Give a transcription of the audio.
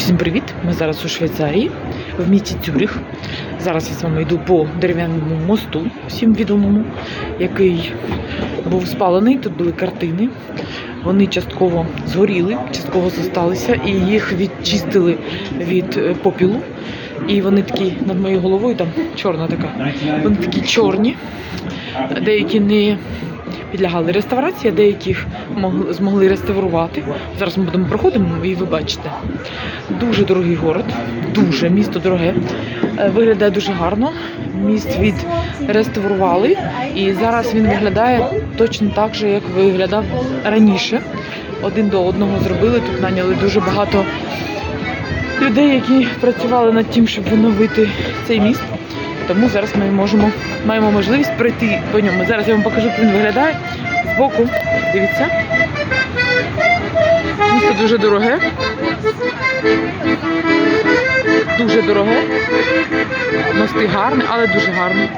Усім привіт! Ми зараз у Швейцарії, в місті Цюріх. Зараз я з вами йду по дерев'яному мосту, всім відомому, який був спалений. Тут були картини. Вони частково згоріли, частково зосталися, і їх відчистили від е, попілу. І вони такі над моєю головою, там чорна така. Вони такі чорні, деякі не підлягали реставрації, деяких могли, змогли реставрувати. Зараз ми будемо проходимо і ви бачите. Дуже дорогий город, дуже місто дороге. Е, Виглядає дуже гарно. Міст відреставрували, і зараз він виглядає точно так же, як виглядав раніше. Один до одного зробили. Тут наняли дуже багато людей, які працювали над тим, щоб відновити цей міст тому зараз ми можемо маємо можливість пройти по ньому. Зараз я вам покажу, як він виглядає з боку. Дивіться. Місто дуже дороге. Дуже дороге. Мости гарні, але дуже гарні.